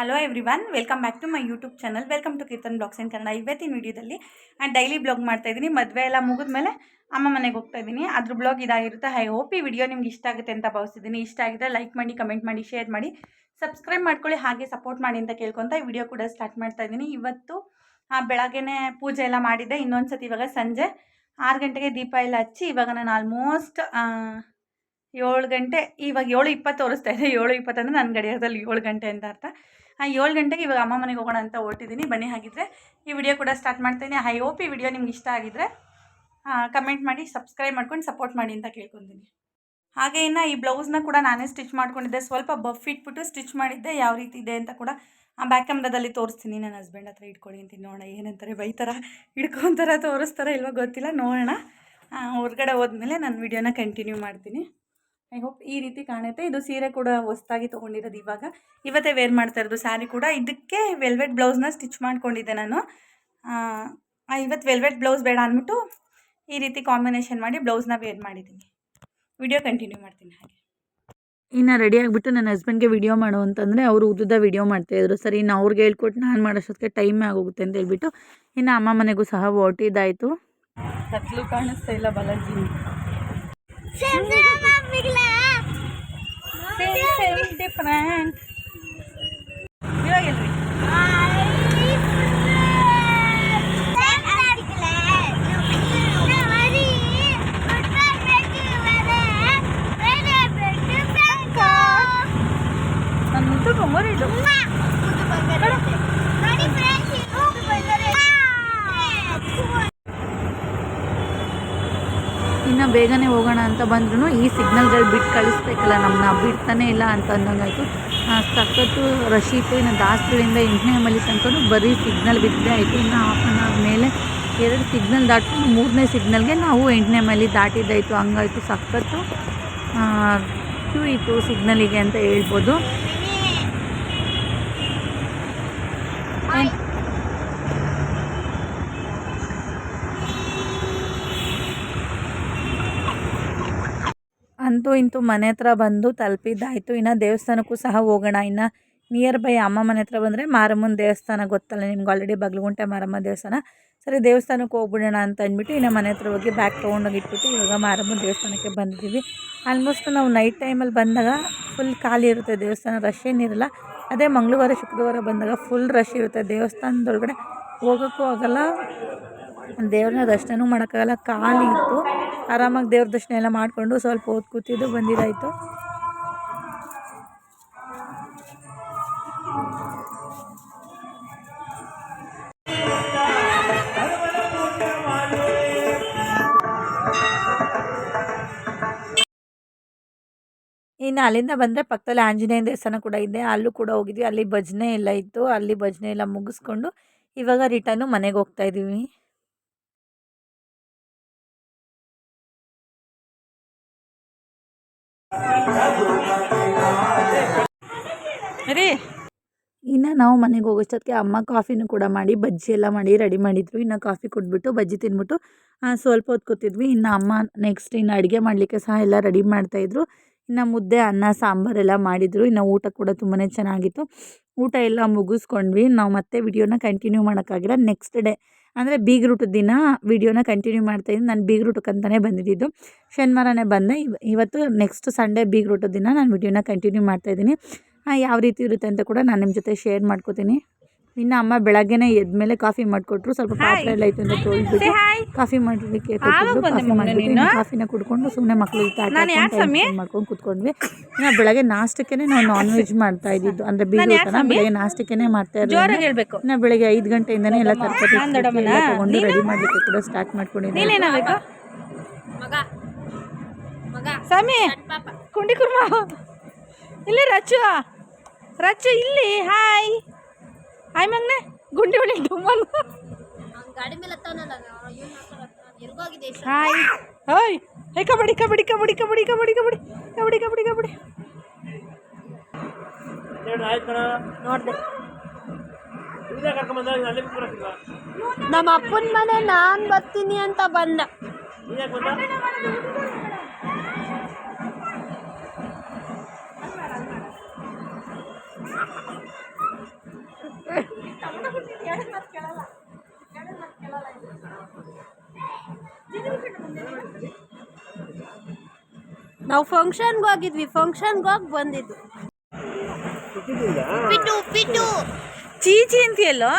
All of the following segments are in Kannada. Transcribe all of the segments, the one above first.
Hello everyone welcome back to my YouTube channel welcome to Keerthan blogs in Kannada ಇವತ್ತಿನ ವೀಡಿಯೋದಲ್ಲಿ ನಾನು ಡೈಲಿ ಬ್ಲಾಗ್ ಮಾಡ್ತಾ ಇದ್ದೀನಿ. ಮದುವೆ ಎಲ್ಲ ಮುಗಿದ್ಮೇಲೆ ಅಮ್ಮ ಮನೆಗೆ ಹೋಗ್ತಾ ಇದ್ದೀನಿ. ಅದ್ರ ಬ್ಲಾಗ್ ಇದಾಗಿರುತ್ತೆ. ಐ ಹೋಪ್ ಈ ವಿಡಿಯೋ ನಿಮ್ಗೆ ಇಷ್ಟ ಆಗುತ್ತೆ ಅಂತ ಭಾವಿಸ್ತಿದ್ದೀನಿ. ಇಷ್ಟ ಆಗಿದ್ರೆ ಲೈಕ್ ಮಾಡಿ ಕಮೆಂಟ್ ಮಾಡಿ ಶೇರ್ ಮಾಡಿ ಸಬ್ಸ್ಕ್ರೈಬ್ ಮಾಡ್ಕೊಳ್ಳಿ, ಹಾಗೆ ಸಪೋರ್ಟ್ ಮಾಡಿ ಅಂತ ಕೇಳ್ಕೊತ ಈ ವಿಡಿಯೋ ಕೂಡ ಸ್ಟಾರ್ಟ್ ಮಾಡ್ತಾ ಇದ್ದೀನಿ. ಇವತ್ತು ಬೆಳಗ್ಗೆನೇ ಪೂಜೆ ಎಲ್ಲ ಮಾಡಿದ್ದೆ. ಇನ್ನೊಂದು ಸತಿ ಇವಾಗ ಸಂಜೆ ಆರು ಗಂಟೆಗೆ ದೀಪ ಎಲ್ಲ ಹಚ್ಚಿ ಇವಾಗ ನಾನು ಆಲ್ಮೋಸ್ಟ್ ಏಳು ಗಂಟೆ, ಇವಾಗ ಏಳು ಇಪ್ಪತ್ತು ತೋರಿಸ್ತಾ ಇದೆ. ಏಳು ಇಪ್ಪತ್ತು ಅಂದರೆ ನನ್ನ ಗಡಿಯಾರದಲ್ಲಿ ಏಳು ಗಂಟೆ ಅಂತ ಅರ್ಥ. ಏಳು ಗಂಟೆಗೆ ಇವಾಗ ಅಮ್ಮ ಮನೆಗೆ ಹೋಗೋಣ ಅಂತ ಹೊರಟಿದ್ದೀನಿ. ಬನ್ನಿ ಹಾಗಿದ್ರೆ ಈ ವಿಡಿಯೋ ಕೂಡ ಸ್ಟಾರ್ಟ್ ಮಾಡ್ತೀನಿ. ಐ ಹೋಪ್ ಈ ವಿಡಿಯೋ ನಿಮ್ಗೆ ಇಷ್ಟ ಆಗಿದ್ರೆ ಕಮೆಂಟ್ ಮಾಡಿ ಸಬ್ಸ್ಕ್ರೈಬ್ ಮಾಡ್ಕೊಂಡು ಸಪೋರ್ಟ್ ಮಾಡಿ ಅಂತ ಕೇಳ್ಕೊತೀನಿ. ಹಾಗೆ ಇನ್ನು ಈ ಬ್ಲೌಸ್ನ ಕೂಡ ನಾನೇ ಸ್ಟಿಚ್ ಮಾಡ್ಕೊಂಡಿದ್ದೆ. ಸ್ವಲ್ಪ ಬಫ್ ಇಟ್ಬಿಟ್ಟು ಸ್ಟಿಚ್ ಮಾಡಿದ್ದೆ. ಯಾವ ರೀತಿ ಇದೆ ಅಂತ ಕೂಡ ಆ ಬ್ಯಾಕ್ ಕ್ಯಾಮ್ರಾದಲ್ಲಿ ತೋರಿಸ್ತೀನಿ. ನನ್ನ ಹಸ್ಬೆಂಡ್ ಹತ್ರ ಇಟ್ಕೊಳ್ಳಿ ಅಂತೀನಿ ನೋಡೋಣ, ಏನಂತಾರೆ, ಬೈತಾರ, ಹಿಡ್ಕೊಂತಾರ, ತೋರಿಸ್ತಾರ ಇಲ್ವಾ ಗೊತ್ತಿಲ್ಲ. ನೋಡೋಣ. ಹೊರ್ಗಡೆ ಹೋದ್ಮೇಲೆ ನಾನು ವಿಡಿಯೋನ ಕಂಟಿನ್ಯೂ ಮಾಡ್ತೀನಿ. ಐ ಹೋಪ್ ಈ ರೀತಿ ಕಾಣುತ್ತೆ. ಇದು ಸೀರೆ ಕೂಡ ಹೊಸ್ದಾಗಿ ತೊಗೊಂಡಿರೋದು ಇವಾಗ. ಇವತ್ತೇ ವೇರ್ ಮಾಡ್ತಾ ಇರೋದು ಸ್ಯಾರಿ ಕೂಡ. ಇದಕ್ಕೆ ವೆಲ್ವೆಟ್ ಬ್ಲೌಸ್ನ ಸ್ಟಿಚ್ ಮಾಡ್ಕೊಂಡಿದ್ದೆ ನಾನು. ಇವತ್ತು ವೆಲ್ವೆಟ್ ಬ್ಲೌಸ್ ಬೇಡ ಅಂದ್ಬಿಟ್ಟು ಈ ರೀತಿ ಕಾಂಬಿನೇಷನ್ ಮಾಡಿ ಬ್ಲೌಸ್ನ ವೇರ್ ಮಾಡಿದ್ದೀನಿ. ವಿಡಿಯೋ ಕಂಟಿನ್ಯೂ ಮಾಡ್ತೀನಿ ಹಾಗೆ. ಇನ್ನು ರೆಡಿ ಆಗಿಬಿಟ್ಟು ನನ್ನ ಹಸ್ಬೆಂಡ್ಗೆ ವಿಡಿಯೋ ಮಾಡು ಅಂತಂದರೆ ಅವರು ಉದ್ದುದ ವಿಡಿಯೋ ಮಾಡ್ತಾಯಿದ್ರು ಸರಿ ಇನ್ನು ಅವ್ರಿಗೆ ಹೇಳ್ಕೊಟ್ಟು ನಾನು ಮಾಡೋಷ್ಟೊತ್ತಿಗೆ ಟೈಮ್ ಆಗೋಗುತ್ತೆ ಅಂತ ಹೇಳ್ಬಿಟ್ಟು ಇನ್ನು ಅಮ್ಮ ಮನೆಗೂ ಸಹ ಹೊಟ್ಟಿದ್ದಾಯಿತು ಕತ್ಲು ಕಾಣಿಸ್ತಾ ಇಲ್ಲ ಬಾಲಾಜಿ. ಡಿಫ್ರೆಂಟ್ ಇವಾಗ ಎಲ್ರಿ ನನ್ನ ಮುದ್ದು ಇದು ಇನ್ನು ಬೇಗನೆ ಹೋಗೋಣ ಅಂತ ಬಂದ್ರು ಈ ಸಿಗ್ನಲ್ಗಳು ಕಳಿಸ್ಬೇಕಲ್ಲ ನಮ್ಮನ್ನ ಬಿಡ್ತಾನೆ ಇಲ್ಲ ಅಂತ ಅಂದಂಗಾಯಿತು. ಸಖತ್ತು ರಶ್ ಇತ್ತು ಇನ್ನು ಎಂಟನೇ ಮಲಿ ತನಕ ಬರೀ ಸಿಗ್ನಲ್ ಬಿದ್ದೇ ಆಯಿತು. ಇನ್ನು ಹಾಫ್ ಆನ್ ಅವರ್ ಮೇಲೆ ಎರಡು ಸಿಗ್ನಲ್ ದಾಟ್ಕೊಂಡು ಮೂರನೇ ಸಿಗ್ನಲ್ಗೆ ನಾವು ಎಂಟನೇ ಮೈಲಿ ದಾಟಿದ್ದಾಯಿತು. ಹಂಗಾಯಿತು ಸಖತ್ತು ಕ್ಯೂ ಇತ್ತು ಸಿಗ್ನಲಿಗೆ ಅಂತ ಹೇಳ್ಬೋದು. ಅಂತೂ ಇಂತೂ ಮನೆ ಹತ್ರ ಬಂದು ತಲುಪಿದ್ದಾಯಿತು. ಇನ್ನು ದೇವಸ್ಥಾನಕ್ಕೂ ಸಹ ಹೋಗೋಣ. ಇನ್ನು ನಿಯರ್ ಬೈ ಅಮ್ಮ ಮನೆ ಹತ್ರ ಬಂದರೆ ಮಾರಮ್ಮನ ದೇವಸ್ಥಾನ ಗೊತ್ತಲ್ಲ, ನಿಮ್ಗೆ ಆಲ್ರೆಡಿ ಬಗ್ಲಗುಂಟೆ ಮಾರಮ್ಮ ದೇವಸ್ಥಾನ. ಸರಿ, ದೇವಸ್ಥಾನಕ್ಕೆ ಹೋಗ್ಬಿಡೋಣ ಅಂತ ಅಂದ್ಬಿಟ್ಟು ಇನ್ನು ಮನೆ ಹತ್ರ ಹೋಗಿ ಬ್ಯಾಗ್ ತೊಗೊಂಡೋಗಿ ಇಟ್ಬಿಟ್ಟು ಇವಾಗ ಮಾರಮ್ಮನ ದೇವಸ್ಥಾನಕ್ಕೆ ಬಂದಿದ್ದೀವಿ. ಆಲ್ಮೋಸ್ಟ್ ನಾವು ನೈಟ್ ಟೈಮಲ್ಲಿ ಬಂದಾಗ ಫುಲ್ ಖಾಲಿ ಇರುತ್ತೆ ದೇವಸ್ಥಾನ ರಶ್ ಏನಿರಲ್ಲ ಅದೇ ಮಂಗಳವಾರ, ಶುಕ್ರವಾರ ಬಂದಾಗ ಫುಲ್ ರಶ್ ಇರುತ್ತೆ ದೇವಸ್ಥಾನದೊಳಗಡೆ. ಹೋಗೋಕ್ಕೂ ಆಗಲ್ಲ. ದೇವ್ರನ್ನ ದರ್ಶನವೂ ಮಾಡೋಕ್ಕಾಗಲ್ಲ. ಖಾಲಿ ಇತ್ತು. ಆರಾಮಾಗಿ ದೇವ್ರ ದರ್ಶನ ಎಲ್ಲ ಮಾಡಿಕೊಂಡು ಸ್ವಲ್ಪ ಹೊತ್ತು ಕೂತಿದ್ದು ಬಂದಿದ್ದಾಯಿತು. ಇನ್ನು ಅಲ್ಲಿಂದ ಬಂದರೆ ಪಕ್ಕದಲ್ಲಿ ಆಂಜನೇಯ ದೇವಸ್ಥಾನ ಕೂಡ ಇದೆ. ಅಲ್ಲೂ ಕೂಡ ಹೋಗಿದ್ವಿ. ಅಲ್ಲಿ ಭಜನೆ ಎಲ್ಲ ಇತ್ತು. ಅಲ್ಲಿ ಭಜನೆ ಎಲ್ಲ ಮುಗಿಸ್ಕೊಂಡು ಇವಾಗ ರಿಟರ್ನು ಮನೆಗೆ ಹೋಗ್ತಾ ಇದ್ದೀವಿ. ರೀ ಇನ್ನು ನಾವು ಮನೆಗೆ ಹೋಗೋಷ್ಟೊತ್ತಿಗೆ ಅಮ್ಮ ಕಾಫಿನೂ ಕೂಡ ಮಾಡಿ, ಬಜ್ಜಿ ಎಲ್ಲ ಮಾಡಿ ರೆಡಿ ಮಾಡಿದ್ರು. ಇನ್ನು ಕಾಫಿ ಕೊಟ್ಬಿಟ್ಟು ಬಜ್ಜಿ ತಿಂದ್ಬಿಟ್ಟು ಸ್ವಲ್ಪ ಹೊತ್ತು ಕೂತಿದ್ವಿ ಇನ್ನು ಅಮ್ಮ ನೆಕ್ಸ್ಟ್ ಇನ್ನು ಅಡುಗೆ ಮಾಡಲಿಕ್ಕೆ ಸಹ ಎಲ್ಲ ರೆಡಿ ಮಾಡ್ತಾಯಿದ್ರು ಇನ್ನು ಮುದ್ದೆ, ಅನ್ನ ಸಾಂಬಾರೆಲ್ಲ ಮಾಡಿದರು. ಇನ್ನು ಊಟ ಕೂಡ ತುಂಬಾ ಚೆನ್ನಾಗಿತ್ತು. ಊಟ ಎಲ್ಲ ಮುಗಿಸ್ಕೊಂಡ್ವಿ. ನಾವು ಮತ್ತೆ ವಿಡಿಯೋನ ಕಂಟಿನ್ಯೂ ಮಾಡೋಕ್ಕಾಗಿಲ್ಲ. ನೆಕ್ಸ್ಟ್ ಡೇ ಅಂದರೆ ಬೀಗ್ರೂಟ್ ದಿನ ವೀಡಿಯೋನ ಕಂಟಿನ್ಯೂ ಮಾಡ್ತಾಯಿದ್ದೀನಿ ನಾನು ಬೀಗ್ರೂಟಕ್ಕೆ ಅಂತಲೇ ಬಂದಿದ್ದು. ಶನಿವಾರನೇ ಬಂದೆ ಇವ- ಇವತ್ತು ನೆಕ್ಸ್ಟ್ ಸಂಡೇ ಬೀಗ್ರೂಟ್ ದಿನ ನಾನು ವಿಡಿಯೋನ ಕಂಟಿನ್ಯೂ ಮಾಡ್ತಾಯಿದ್ದೀನಿ ಯಾವ ರೀತಿ ಇರುತ್ತೆ ಅಂತ ಕೂಡ ನಾನು ನಿಮ್ಮ ಜೊತೆ ಶೇರ್ ಮಾಡ್ಕೋತೀನಿ. ಇನ್ನು ಅಮ್ಮ ಬೆಳಗ್ಗೆನೇ ಎದ್ಮೇಲೆ ಕಾಫಿ ಮಾಡಿಕೊಟ್ರು ಸ್ವಲ್ಪ ಪಾತ್ರೆ ಎಲ್ಲ ಇತ್ತು ಅಂತ ತೊಳ್ಬಿಟ್ಟು ಹಾಯ್ ಕಾಫಿ ಮಾಡಲಿಕ್ಕೆ ಬಂದೆ ಕಾಫಿ ಮಾಡಿಬಿಟ್ಟು ಕಾಫಿನ ಕುಡ್ಕೊಂಡು ಸುಮ್ಮನೆ ಮಕ್ಕಳು ನಾನು ಯಾರ್ ಸ್ವಾಮಿ? ಮಾಡ್ಕೊಂಡು ಕುತ್ಕೊಂಡ್ವಿ. ಇನ್ನು ಬೆಳಗ್ಗೆ ನಾಷ್ಟಕ್ಕೆ ನಾವು ನಾನ್ ವೆಜ್ ಮಾಡ್ತಾ ಇದ್ದಿದ್ದು. ಅಂದರೆ ಬೀಜ ಬೆಳಗ್ಗೆ ನಾಷ್ಟಕ್ಕೆ ಮಾಡ್ತಾ ಇರೋದು ಜೋರಾಗಿ ಹೇಳ್ಬೇಕು. ಇನ್ನು ಬೆಳಗ್ಗೆ ಐದು ಗಂಟೆಯಿಂದನೇ ಎಲ್ಲ ತರಕಾರಿ ತಗೊಂಡು ರೆಡಿ ಮಾಡಲಿಕ್ಕೆ ಕೂಡ ಸ್ಟಾರ್ಟ್ ಮಾಡ್ಕೊಂಡಿದ್ದೀನಿ. ಸ್ವಾಮಿ ಕುಂಡಿ ಕುರ್ಮ. ಇಲ್ಲಿ ರಚ್ಚು. ರಚ್ಚು ಇಲ್ಲಿ ಹಾಯ್ ಹಾಯ್ ಮಗ್ನೆ ಗುಂಡಿ ಹೊಡಿ ಡುಮ್ಮನ್ ಗಾಡಿ ಮೇಲೆ ಹಾಯ್. ಹೋಯ್ ಹೇ ಕಬಡ್ಡಿ ಕಬಡ್ಡಿ ಕಬಡ್ಡಿ ಕಬಡ್ಡಿ ಕಬಡ್ಡಿ ಕಬಡ್ಡಿ ಕಬಡ್ಡಿ ಕಬಡ್ಡಿ ಕಬಡ್ಡಿ. ನೋಡ್ದೆ. ನಮ್ಮ ಅಪ್ಪನ ಮನೆ ನಾನು ಬರ್ತೀನಿ ಅಂತ ಬಂದ? ನಾವು ಫಂಕ್ಷನ್ಗೆ ಹೋಗಿದ್ವಿ ಫಂಕ್ಷನ್ಗೆ ಹೋಗಿ ಬಂದಿದ್ವಿ. ಉಪ್ಪಿಟ್ಟು ಉಪ್ಪಿಟ್ಟು ಚೀಚಿ ಅಂತೀಯಲ್ಲೋ?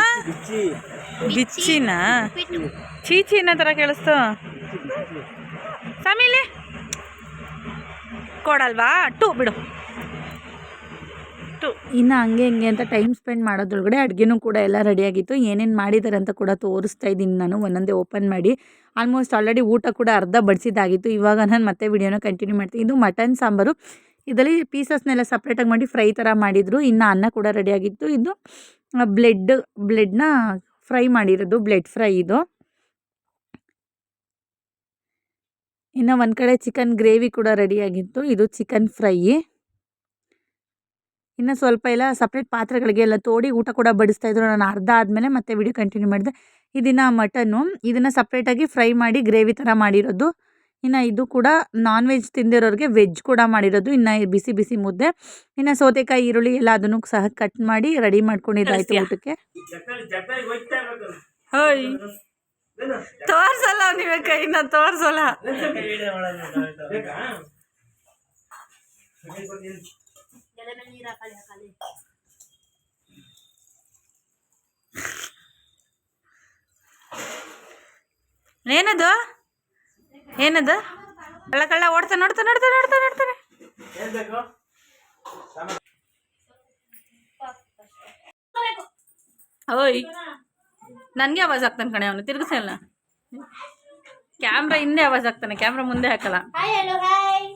ಬಿಚ್ಚಿನ? ಚೀಚಿ ಅನ್ನೋ ಥರ ಕೇಳಿಸ್ತು. ಸಮೀಲಿ. ಕೊಡಲ್ವಾ? ಟು ಬಿಡು. ಟು ಇನ್ನು ಹಂಗೆ ಹಿಂಗೆ ಅಂತ ಟೈಮ್ ಸ್ಪೆಂಡ್ ಮಾಡೋದ್ರೊಳಗಡೆ ಅಡುಗೆನೂ ಕೂಡ ಎಲ್ಲ ರೆಡಿಯಾಗಿತ್ತು ಏನೇನು ಮಾಡಿದ್ದಾರೆ ಅಂತ ಕೂಡ ತೋರಿಸ್ತಾ ಇದ್ದೀನಿ ನಾನು, ಒಂದೊಂದೇ ಓಪನ್ ಮಾಡಿ. ಆಲ್ಮೋಸ್ಟ್ ಆಲ್ರೆಡಿ ಊಟ ಕೂಡ ಅರ್ಧ ಬಡಿಸಿದ್ದಾಗಿತ್ತು. ಇವಾಗ ನಾನು ಮತ್ತೆ ವಿಡಿಯೋನ ಕಂಟಿನ್ಯೂ ಮಾಡ್ತೀನಿ. ಇದು ಮಟನ್ ಸಾಂಬಾರು. ಇದರಲ್ಲಿ ಪೀಸಸ್ನೆಲ್ಲ ಸಪ್ರೇಟಾಗಿ ಮಾಡಿ ಫ್ರೈ ಥರ ಮಾಡಿದರು. ಇನ್ನು ಅನ್ನ ಕೂಡ ರೆಡಿಯಾಗಿತ್ತು ಇದು ಬ್ಲೆಡ್ ಬ್ಲೆಡ್ನ ಫ್ರೈ ಮಾಡಿರೋದು. ಬ್ಲೆಡ್ ಫ್ರೈ ಇದು. ಇನ್ನು ಒಂದು ಕಡೆ ಚಿಕನ್ ಗ್ರೇವಿ ಕೂಡ ರೆಡಿಯಾಗಿತ್ತು ಇದು ಚಿಕನ್ ಫ್ರೈ ಇನ್ನು ಸ್ವಲ್ಪ ಎಲ್ಲ ಸಪ್ರೇಟ್ ಪಾತ್ರೆಗಳಿಗೆ ಎಲ್ಲ ತೋಡಿ ಊಟ ಕೂಡ ಬಡಿಸ್ತಾ ಇದ್ರು. ನಾನು ಅರ್ಧ ಆದಮೇಲೆ ಮತ್ತೆ ವಿಡಿಯೋ ಕಂಟಿನ್ಯೂ ಮಾಡಿದೆ. ಇದನ್ನು ಮಟನ್ನು ಇದನ್ನು ಸಪ್ರೇಟಾಗಿ ಫ್ರೈ ಮಾಡಿ ಗ್ರೇವಿ ಥರ ಮಾಡಿರೋದು. ಇನ್ನು ಇದು ಕೂಡ ನಾನ್ ವೆಜ್ ತಿಂದಿರೋರಿಗೆ ವೆಜ್ ಕೂಡ ಮಾಡಿರೋದು. ಇನ್ನು ಬಿಸಿ ಬಿಸಿ ಮುದ್ದೆ. ಇನ್ನು ಸೌತೆಕಾಯಿ ಈರುಳ್ಳಿ ಎಲ್ಲ ಅದನ್ನು ಸಹ ಕಟ್ ಮಾಡಿ ರೆಡಿ ಮಾಡ್ಕೊಂಡಿದ್ದಾಯ್ತು? ಊಟಕ್ಕೆ. ಹೋಯ್. ತೋರ್ಸಲ್ಲ ನೀವೇ ಕೈನ ತೋರ್ಸಲ್ಲ. ಏನದು? ಏನದು? ಕಳ್ಳ ಕಳ್ಳ ಓಡ್ತಾ ನೋಡ್ತಾ ನೋಡ್ತಾ ನೋಡ್ತಾ ನೋಡ್ತಾನೆ ಓಯ್ ನನಗೆ ಆವಾಜ್ ಆಗ್ತಾನೆ ಕಣೆ ಅವನು ತಿರ್ಗಿಸಲ್ಲ ಕ್ಯಾಮ್ರಾ ಹಿಂದೆ ಅವಾಜ್ ಆಗ್ತಾನೆ ಕ್ಯಾಮ್ರಾ ಮುಂದೆ ಹಾಕಲ್ಲ ಹಾಯ್ ಹಲೋ ಹಾಯ್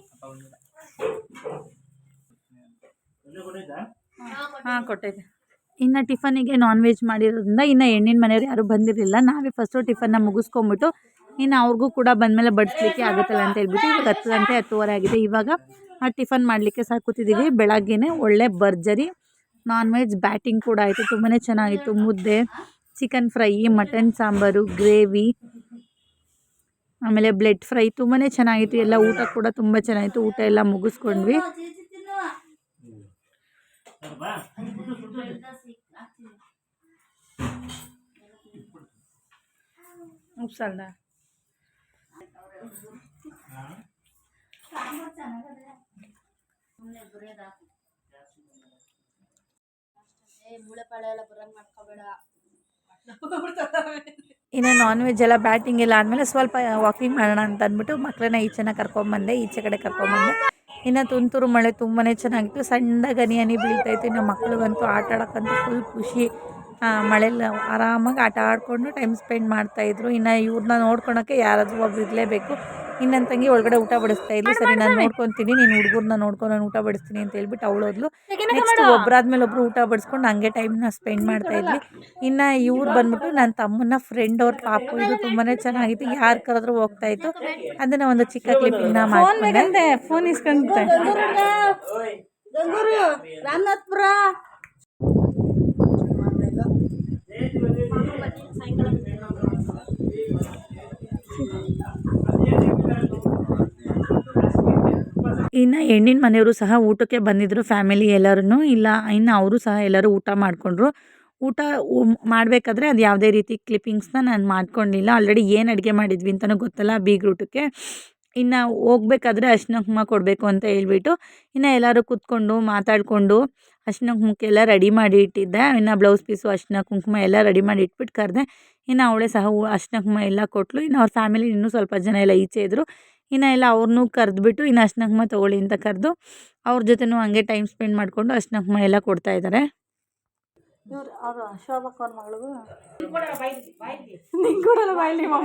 ಹಾಂ ಕೊಟ್ಟೈತೆ ಇನ್ನು ಟಿಫನಿಗೆ ನಾನ್ ವೆಜ್ ಮಾಡಿರೋದ್ರಿಂದ ಇನ್ನು ಹೆಣ್ಣಿನ ಮನೆಯವ್ರು ಯಾರೂ ಬಂದಿರಲಿಲ್ಲ. ನಾವೇ ಫಸ್ಟು ಟಿಫನ್ನ ಮುಗಿಸ್ಕೊಂಬಿಟ್ಟು ಇನ್ನು ಅವ್ರಿಗೂ ಕೂಡ ಬಂದಮೇಲೆ ಬಡಿಸ್ಲಿಕ್ಕೆ ಆಗುತ್ತಲ್ಲ ಅಂತ ಹೇಳ್ಬಿಟ್ಟು ಇವಾಗ ಹತ್ತು ಗಂಟೆ, ಹತ್ತುವರೆ ಆಗಿದೆ. ಇವಾಗ ಆ ಟಿಫನ್ ಮಾಡಲಿಕ್ಕೆ ಸಾಕುತ್ತಿದ್ದೀವಿ ಬೆಳಗ್ಗೆನೇ ಒಳ್ಳೆ ಭರ್ಜರಿ ನಾನ್ ವೆಜ್ ಬ್ಯಾಟಿಂಗ್ ಕೂಡ ಆಯಿತು. ತುಂಬಾ ಚೆನ್ನಾಗಿತ್ತು. ಮುದ್ದೆ chicken fry mutton sambar gravy ಆಮೇಲೆ ಬ್ಲೆಡ್ ಫ್ರೈ ತುಂಬಾ ಚೆನ್ನಾಗಿತ್ತು. ಎಲ್ಲ ಊಟ ಕೂಡ ತುಂಬ ಚೆನ್ನಾಗಿತ್ತು. ಊಟ ಎಲ್ಲ ಮುಗಿಸ್ಕೊಂಡ್ವಿ. ಬರಂಗ್ ಮಾಡ್ಕೋಬೇಡ ಇನ್ನು ನಾನ್ ವೆಜ್ ಎಲ್ಲ ಬ್ಯಾಟಿಂಗ್ ಎಲ್ಲ ಆದಮೇಲೆ ಸ್ವಲ್ಪ ವಾಕಿಂಗ್ ಮಾಡೋಣ ಅಂತ ಅಂದ್ಬಿಟ್ಟು ಮಕ್ಕಳನ್ನ ಈಚೆನ ಕರ್ಕೊಂಬಂದೆ, ಈಚೆ ಕಡೆ ಕರ್ಕೊಂಬಂದೆ. ಇನ್ನು ತುಂತುರು ಮಳೆ ತುಂಬಾ ಚೆನ್ನಾಗಿತ್ತು. ಸಣ್ಣಗೆ ಹನಿ ಹನಿ ಬೀಳ್ತಾಯಿತ್ತು ಇನ್ನು ಮಕ್ಳಿಗಂತೂ ಆಟ ಆಡೋಕ್ಕಂತೂ ಫುಲ್ ಖುಷಿ. ಮಳೆಲ್ಲ ಆರಾಮಾಗಿ ಆಟ ಆಡಿಕೊಂಡು ಟೈಮ್ ಸ್ಪೆಂಡ್ ಮಾಡ್ತಾಯಿದ್ರು ಇನ್ನು ಇವ್ರನ್ನ ನೋಡ್ಕೊಳಕ್ಕೆ ಯಾರಾದರೂ ಒಬ್ರು ಇರಲೇಬೇಕು. ಇನ್ನು ನನ್ನ ತಂಗಿ ಒಳಗಡೆ ಊಟ ಬಡಿಸ್ತಾ ಇದ್ಲು. ಸರಿ ನಾನು ನೋಡ್ಕೊತೀನಿ ನೀನು ಹುಡುಗರನ್ನ ನೋಡ್ಕೊಂಡು ನಾನು ಊಟ ಬಡಿಸ್ತೀನಿ ಅಂತ ಹೇಳ್ಬಿಟ್ಟು ಅವಳು ಹೋದ್ಲು. ನೆಕ್ಸ್ಟ್ ಒಬ್ಬರಾದ್ಮೇಲೆ ಒಬ್ರು ಊಟ ಬಡಿಸ್ಕೊಂಡು ಹಂಗೆ ಟೈಮ್ನ ಸ್ಪೆಂಡ್ ಮಾಡ್ತಾ ಇದ್ವಿ ಇನ್ನು ಇವ್ರು ಬಂದ್ಬಿಟ್ಟು ನನ್ನ ತಮ್ಮನ ಫ್ರೆಂಡ್ ಅವ್ರ ಪಾಪು ಇದು ತುಂಬಾ ಚೆನ್ನಾಗಿತ್ತು. ಯಾರು ಕರೆದ್ರು ಹೋಗ್ತಾ ಇತ್ತು. ಅದನ್ನ ಒಂದು ಚಿಕ್ಕ ಕ್ಲಿಪ್ ಫೋನ್ ಮಾಡ್ಕೊಂಡೆ. ಫೋನ್ ಇಸ್ಕೊಂಡೆ ಗಂಗೂರು ರಾಮನಾಥ್ಪುರ. ಇನ್ನು ಹೆಣ್ಣಿನ ಮನೆಯವರು ಸಹ ಊಟಕ್ಕೆ ಬಂದಿದ್ದರು ಫ್ಯಾಮಿಲಿ ಎಲ್ಲರೂ ಇಲ್ಲ, ಇನ್ನು ಅವರು ಸಹ ಎಲ್ಲರೂ ಊಟ ಮಾಡಿಕೊಂಡ್ರು. ಊಟ ಮಾಡಬೇಕಾದ್ರೆ ಅದು ಯಾವುದೇ ರೀತಿ ಕ್ಲಿಪ್ಪಿಂಗ್ಸ್ನ ನಾನು ಮಾಡ್ಕೊಂಡಿಲ್ಲ. ಆಲ್ರೆಡಿ ಏನು ಅಡುಗೆ ಮಾಡಿದ್ವಿ ಅಂತಲೂ ಗೊತ್ತಲ್ಲ ಬೀಗ್ರೂಟಕ್ಕೆ ಇನ್ನು ಹೋಗ್ಬೇಕಾದ್ರೆ ಅರ್ಶಿನ ಕುಂಕುಮ ಕೊಡಬೇಕು ಅಂತ ಹೇಳ್ಬಿಟ್ಟು ಇನ್ನು ಎಲ್ಲರೂ ಕೂತ್ಕೊಂಡು ಮಾತಾಡಿಕೊಂಡು ಅರ್ಶಿನ ಕುಂಕುಮಕ್ಕೆಲ್ಲ ರೆಡಿ ಮಾಡಿ ಇಟ್ಟಿದ್ದೆ. ಇನ್ನು ಬ್ಲೌಸ್ ಪೀಸು ಅರ್ಶಿನ ಕುಂಕುಮ ಎಲ್ಲ ರೆಡಿ ಮಾಡಿ ಇಟ್ಬಿಟ್ಟು ಕರೆದೆ. ಇನ್ನು ಅವಳೇ ಸಹ ಅಶ್ನ ಕುಂಕುಮ ಎಲ್ಲ ಕೊಟ್ಟಳು ಇನ್ನು ಅವ್ರ ಫ್ಯಾಮಿಲಿ ಇನ್ನೂ ಸ್ವಲ್ಪ ಜನ ಎಲ್ಲ ಈಚೆ ಇದ್ದರು ಇನ್ನು ಎಲ್ಲ ಅವ್ರನ್ನೂ ಕರೆದ್ಬಿಟ್ಟು ಇನ್ನು ಅರ್ಶಿನ ಕುಂಕುಮ ತೊಗೊಳ್ಳಿ ಅಂತ ಕರೆದು ಅವ್ರ ಜೊತೆನೂ ಹಂಗೆ ಟೈಮ್ ಸ್ಪೆಂಡ್ ಮಾಡಿಕೊಂಡು ಅರ್ಶಿನ ಕುಂಕುಮ ಎಲ್ಲ ಕೊಡ್ತಾ ಇದ್ದಾರೆ ಇವ್ರು ಅವರು ಶೋಭಕ್ ಅವ್ರ ಮಗಳಿಗೂ. ನಿಂಗೆ ಕೊಡಲ್ಲ ಬಾಯ್ಲಿ ನಿಮ್ಮ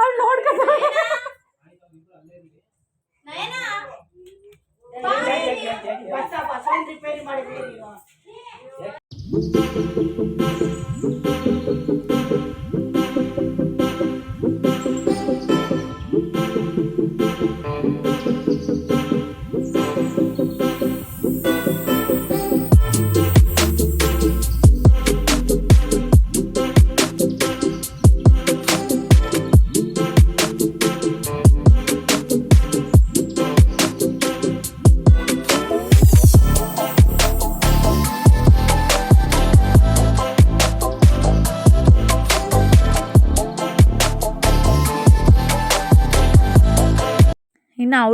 ಅವ್ರು ನೋಡ್ಕೊಂಡು ಬಸ್ ರಿಪೇರಿ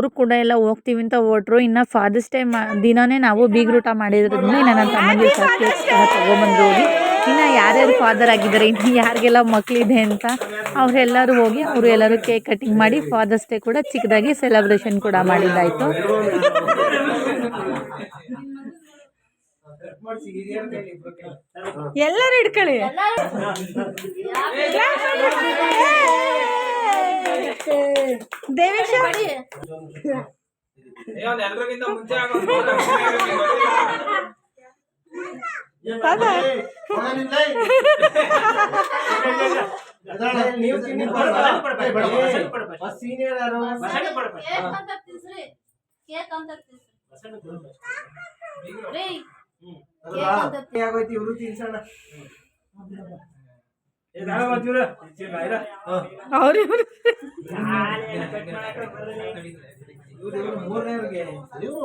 ಅವರು ಕೂಡ ಎಲ್ಲ ಹೋಗ್ತೀವಿ ಅಂತ ಹೊರಟ್ರು ಇನ್ನು ಫಾದರ್ಸ್ ಡೇ ಮಾ ದಿನವೇ ನಾವು ಬೀಗ್ರೂಟ ಮಾಡಿರೋದ್ರಿಂದ ಇನ್ನು ನನ್ನ ತಮ್ಮನಿಗೆ ತೊಗೊಬಂದ್ರು ಹೋಗಿ, ಇನ್ನು ಯಾರ್ಯಾರು ಫಾದರ್ ಆಗಿದ್ದಾರೆ, ಇನ್ನು ಯಾರಿಗೆಲ್ಲ ಮಕ್ಕಳಿದೆ ಅಂತ ಅವರೆಲ್ಲರೂ ಹೋಗಿ, ಅವರು ಎಲ್ಲರೂ ಕೇಕ್ ಕಟಿಂಗ್ ಮಾಡಿ ಫಾದರ್ಸ್ ಡೇ ಕೂಡ ಚಿಕ್ಕದಾಗಿ ಸೆಲೆಬ್ರೇಷನ್ ಕೂಡ ಮಾಡಿದ್ದಾಯಿತು. ಎಲ್ಲರೂ ಹಿಡ್ಕೊಳ್ಳಿ ದೇವೇಶ ಎಲ್ರಿಗಿಂತ ಮುಂಚೆ ಆಗೋ ನೀವು ತಿನ್ನಿ ಸೀನಿಯರ್ ಆಗೋಯ್ತು ಇವರು ತಿನ್ಸೋಣ ಮೂರನೇವ್ರಿಗೆ ನೀವು.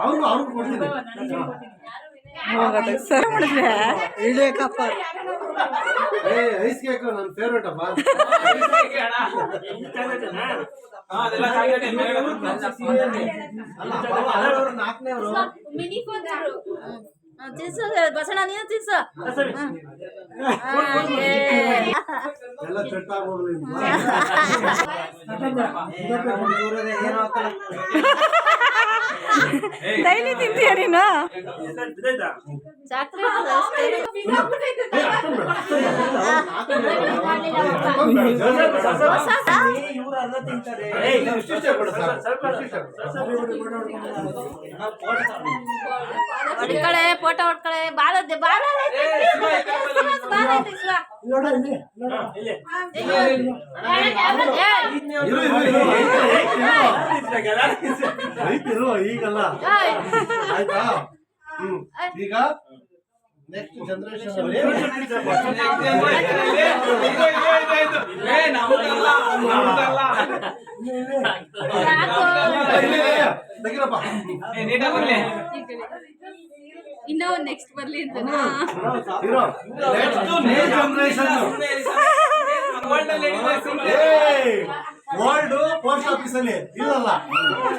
ಅವ್ರಿಗೂ ಅವ್ರಿಗೂ ಕೊಡ್ತೀನಿ ಹೋಗತ್ತೆ. ಸರ್ ಮಾಡಿದ್ರೆ. ಏ ಐಸ್ ಕೇಕ್ ನನ್ನ ಫೇವ್ರೇಟ್ ತಿನ್ಸು ಬಸಣ್ಣ ನೀನು ತಿನ್ಸು. ಎಲ್ಲ ಆಗ್ಬೋದು ಡೈಲಿ ತಿಂತೀಯ ನೀನು ಚಾಕ್ಲೇಟ್ ಅಷ್ಟೇ. ಇವ್ರು ಅರ್ಧ ತಿಂತಾರೆ ಇಷ್ಟಿಷ್ಟೇ ಕೊಡು ಸರ್ ಹೊಡ್ಕಳೆ ಫೋಟೋ ಹೊಡ್ಕಳೆ ಬಾಳ ಬಾಳ ಬಾಳ. ಇರು. ಈಗಲ್ಲ. ಆಯ್ತಾ? ಹ್ಮ್. ಈಗ ನೆಕ್ಸ್ಟ್ ಜನರೇಷನ್ ಇನ್ನೂ ಒಂದ್ ನೆಕ್ಸ್ಟ್ ಬರ್ಲಿ. ಅಂತ ಇರೋ next new generation world post office ಅಲ್ಲಿ. ಇಲ್ಲಲ್ಲ.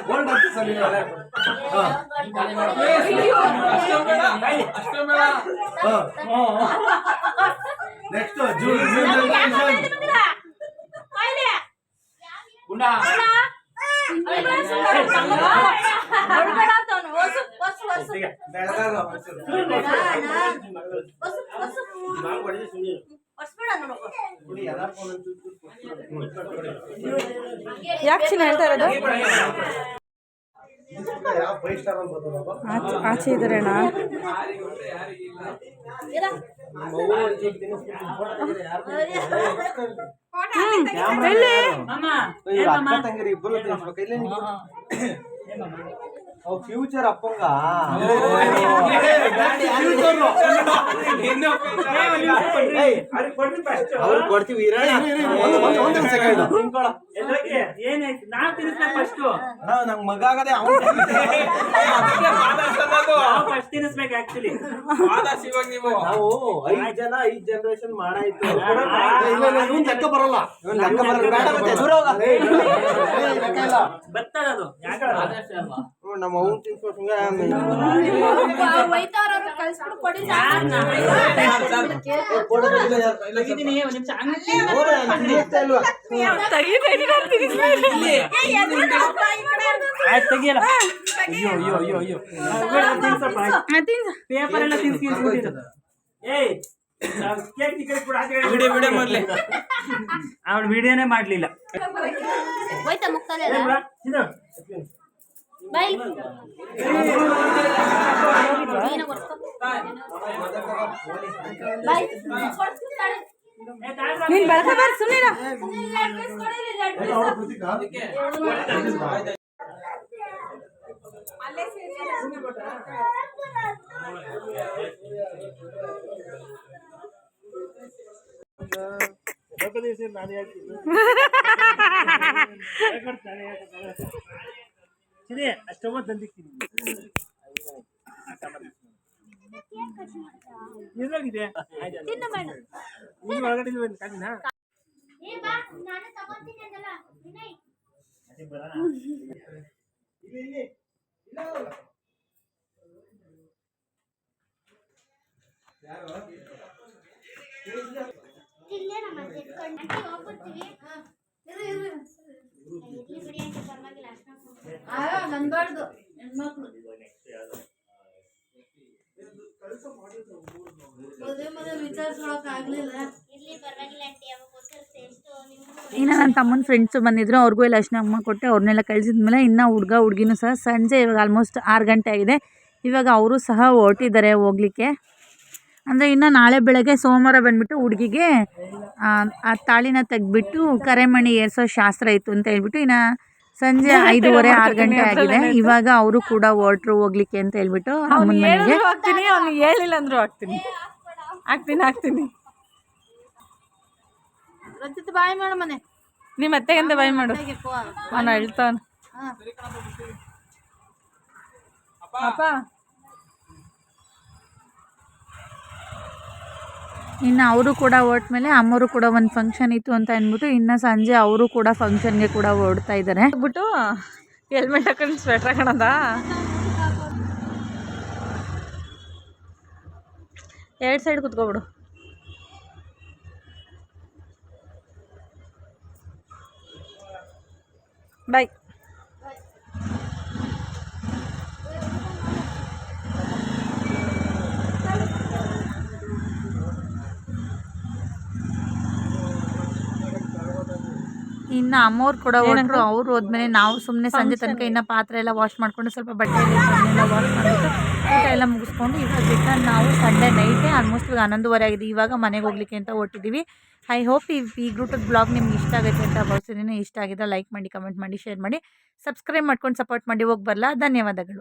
ವರ್ಲ್ಡ್ ಆಫೀಸ್ ಅಲ್ಲಿ ನೆಕ್ಸ್ಟ್ ಜೂನ್ ಯಾಕೆ ಚಿನ್ನ ಹೇಳ್ತಾ ಇರೋದು? ಆಚೆ ಆಚೆ ಇದ್ದಾರೆ ಅಣ್ಣ. ಫ್ಯೂಚರ್ ಅಪ್ಪಂಗ. ಅವ್ರು ಕೊಡ್ತೀವಿ ಏನಾಯ್ತು? ಫಸ್ಟ್ ನಂಗೆ ಮಗ ಆಗದೆ ಅವ್ನು ಫಸ್ಟ್ ತಿನ್ನಿಸ್ಬೇಕು ಆಕ್ಚುಲಿ ಆದರ್ಶ ಇವಾಗ ನೀವು. ನಾವು ಐದ್ ಜನ ಐದ್ ಜನರೇಷನ್ ಮಾಡಾಯ್ತು ಲೆಕ್ಕ ಬರಲ್ಲ. ಇವ್ನ್ ಲೆಕ್ಕ ಬರಲ್ಲ. ಬೇಡ ಮತ್ತೆ. ದೂರ ಹೋಗ ಏ, ಇಲ್ಲ. ಬರ್ತದ ಅದು. ಯಾಕೆ ಹ್ಮ್, ನಮ್ಮ ಅವ್ನ್ ತಿನ್ಸ್ಬೇಕು ಸುಮ್ನೆ ಕಳ್ಸ್ಬಿಡು ಕೊಡಿ ಇದೀನಿ ಒಂದ್ ನಿಮಿಷ ಹಂಗೆ ತೆಗಿ ತೆಗಿ ನಾನು ತಿನ್ನಿಸ್ಲೇ ಇಲ್ಲ. ಆಯ್ತು ತೆಗಿಯಲ್ಲ ಅಯ್ಯೋ ಅಯ್ಯೋ ಅಯ್ಯೋ ಅಯ್ಯೋ ತಿನ್ಸಪ್ಪ ಆ, ತಿನ್ಸು. ಪೇಪರ್ ಎಲ್ಲ ತಿನ್ಸಿ ತಿನ್ಸ್ಬಿಟ್ಟಿದ್ದು ಏಯ್ ಕೇಕ್ ಈ ಕಡೆ ಕೊಡು, ಆ ಕಡೆ ವಿಡಿಯೋ ವಿಡಿಯೋ ಮಾಡ್ಲಿ ಅವ್ನು ವಿಡಿಯೋನೇ ಮಾಡ್ಲಿಲ್ಲ ಹೋಯ್ತಾ ಮುಕ್ತಾನೆ ಏ, ಬಿಡ, ಇದು. ಬೈ ನೀನು ಕೊಡ್ಕೊ. ಬೈ ಕೊಡ್ಸ್ತಾಳೆ. ಏ, ತಾಳ್ರ. ನೀನ್ ಬೆಳ್ಕೋಬಾರ್ದು ಸುಮ್ಮನೆ ಇದ್ರಾಗಿದೆ ನೀನು ಒಳಗಡೆ ವಿನಯ್ ಇಲ್ಲೇ ನಮ್ಮ ಹೋಗ್ಬಿಡ್ತೀವಿ. ನಿಮ್ಗೂ ಇನ್ನು ನನ್ನ ತಮ್ಮನ ಫ್ರೆಂಡ್ಸು ಬಂದಿದ್ರು, ಅವ್ರಿಗೂ ಎಲ್ಲ ಅರ್ಶಿನ ಅಮ್ಮ ಕೊಟ್ಟೆ, ಅವ್ರನ್ನೆಲ್ಲ ಕಳಿಸಿದ್ಮೇಲೆ ಇನ್ನು ಹುಡುಗ, ಹುಡ್ಗಿನೂ ಸಹ ಸಂಜೆ ಇವಾಗ ಆಲ್ಮೋಸ್ಟ್ ಆರು ಗಂಟೆ ಆಗಿದೆ. ಇವಾಗ ಅವರು ಸಹ ಹೊರಟಿದ್ದಾರೆ ಹೋಗ್ಲಿಕ್ಕೆ. ಅಂದರೆ ಇನ್ನು ನಾಳೆ ಬೆಳಗ್ಗೆ ಸೋಮವಾರ ಬಂದುಬಿಟ್ಟು ಹುಡುಗಿಗೆ ಆ ತಾಳಿನ ತೆಗೆದ್ಬಿಟ್ಟು ಕರೆಮಣಿ ಏರಿಸೋ ಶಾಸ್ತ್ರ ಇತ್ತು ಅಂತ ಹೇಳ್ಬಿಟ್ಟು ಇನ್ನು ಸಂಜೆ ಐದೂವರೆ ಆರು ಗಂಟೆ ಆಗಿದೆ. ಇವಾಗ ಅವರು ಕೂಡ ಹೊರಟ್ರು ಹೋಗ್ಲಿಕ್ಕೆ ಅಂತ ಹೇಳ್ಬಿಟ್ಟು ಅಮ್ಮನ ಮನೆಗೆ. ಹಾಕ್ತೀನಿ ಅವ್ನು ಹೇಳಿಲ್ಲ ಅಂದ್ರು ಹಾಕ್ತೀನಿ. ಹಾಕ್ತೀನಿ ಹಾಕ್ತೀನಿ. ರಚಿತ ಬಾಯಿ ಮಾಡು ಮನೆ. ನಿಮ್ಮ ಅತ್ತೆಗಿಂತ ಬಾಯ್ ಮಾಡು? ಅವನು ಅಳ್ತಾನ. ಅಪ್ಪ. ಇನ್ನು ಅವರು ಕೂಡ ಹೊರಟ್ಮೇಲೆ ಅಮ್ಮವರು ಕೂಡ ಒಂದು ಫಂಕ್ಷನ್ ಇತ್ತು ಅಂತ ಅಂದ್ಬಿಟ್ಟು ಇನ್ನು ಸಂಜೆ ಅವರು ಕೂಡ ಫಂಕ್ಷನ್ಗೆ ಕೂಡ ಹೊರಡ್ತಾ ಇದ್ದಾರೆ ಬಿಟ್ಟು ಹೆಲ್ಮೆಟ್ ಹಾಕೊಂಡು ಸ್ವೆಟ್ರ್ ಹಾಕೋಣದ ಎರಡು ಸೈಡ್ ಕುತ್ಕೊಬಿಡು. ಬಾಯ್ ಇನ್ನು ಅಮ್ಮವ್ರು ಕೂಡ ಹೊರಟ್ರು ಅವ್ರು ಹೋದ್ಮೇಲೆ ನಾವು ಸುಮ್ಮನೆ ಸಂಜೆ ತನಕ ಇನ್ನ ಪಾತ್ರೆ ಎಲ್ಲ ವಾಶ್ ಮಾಡ್ಕೊಂಡು ಸ್ವಲ್ಪ ಬಟ್ಟೆ ಎಲ್ಲ ವಾಶ್ ಮಾಡಿಬಿಟ್ಟು ಊಟ ಎಲ್ಲ ಮುಗಿಸ್ಕೊಂಡು ಇವಾಗ ರಿಟರ್ನ್ ನಾವು ಸಂಡೇ ನೈಟೇ ಆಲ್ಮೋಸ್ಟ್ ಇವಾಗ ಹನ್ನೊಂದುವರೆ ಆಗಿದೆ. ಇವಾಗ ಮನೆಗೆ ಹೋಗ್ಲಿಕ್ಕೆ ಅಂತ ಹೊರಟಿದ್ದೀವಿ ಐ ಹೋಪ್ ಈ ಈ ಗ್ರೂಟದ ಬ್ಲಾಗ್ ನಿಮ್ಗೆ ಇಷ್ಟ ಆಗುತ್ತೆ ಅಂತ ಭಾವಿಸಿದ್ದೀನಿ ಇಷ್ಟ ಆಗಿದೆ ಲೈಕ್ ಮಾಡಿ ಕಮೆಂಟ್ ಮಾಡಿ ಶೇರ್ ಮಾಡಿ. ಸಬ್ಸ್ಕ್ರೈಬ್ ಮಾಡ್ಕೊಂಡು ಸಪೋರ್ಟ್ ಮಾಡಿ ಹೋಗಿ ಬರಲ್ಲ ಧನ್ಯವಾದಗಳು.